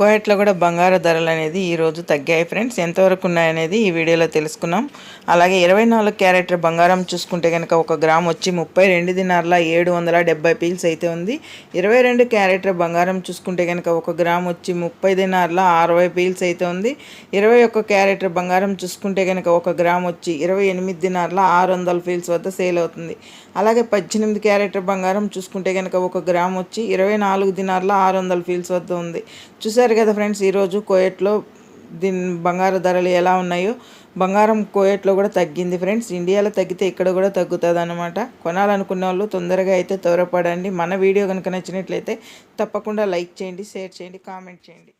కోయట్లో కూడా బంగారు ధరలు అనేది ఈరోజు తగ్గాయి ఫ్రెండ్స్. ఎంతవరకు ఉన్నాయనేది ఈ వీడియోలో తెలుసుకున్నాం అలాగే ఇరవై నాలుగు క్యారెట్ బంగారం చూసుకుంటే కనుక ఒక గ్రామ్ వచ్చి ముప్పై రెండు దినార్ల ఏడు వందల డెబ్బై పీల్స్ అయితే ఉంది. ఇరవై రెండు క్యారెట్ బంగారం చూసుకుంటే కనుక ఒక గ్రామ్ వచ్చి ముప్పై దినార్ల అరవై పీల్స్ అయితే ఉంది. ఇరవై ఒక్క క్యారెట్ బంగారం చూసుకుంటే కనుక ఒక గ్రామ్ వచ్చి ఇరవై ఎనిమిది దినార్ల ఆరు వందల ఫీల్స్ వద్ద సేల్ అవుతుంది. అలాగే పద్దెనిమిది క్యారెట్ బంగారం చూసుకుంటే కనుక ఒక గ్రామ్ వచ్చి ఇరవై నాలుగు దినార్ల ఆరు వందల ఫీల్స్ వద్ద ఉంది. చూసారు చూశారు కదా ఫ్రెండ్స్ ఈరోజు కోయట్లో దీని బంగారు ధరలు ఎలా ఉన్నాయో. బంగారం కోయట్లో కూడా తగ్గింది ఫ్రెండ్స్ ఇండియాలో తగ్గితే ఇక్కడ కూడా తగ్గుతుంది అనమాట కొనాలనుకున్న వాళ్ళు తొందరగా అయితే త్వరపడండి. మన వీడియో కనుక నచ్చినట్లయితే తప్పకుండా లైక్ చేయండి షేర్ చేయండి కామెంట్ చేయండి.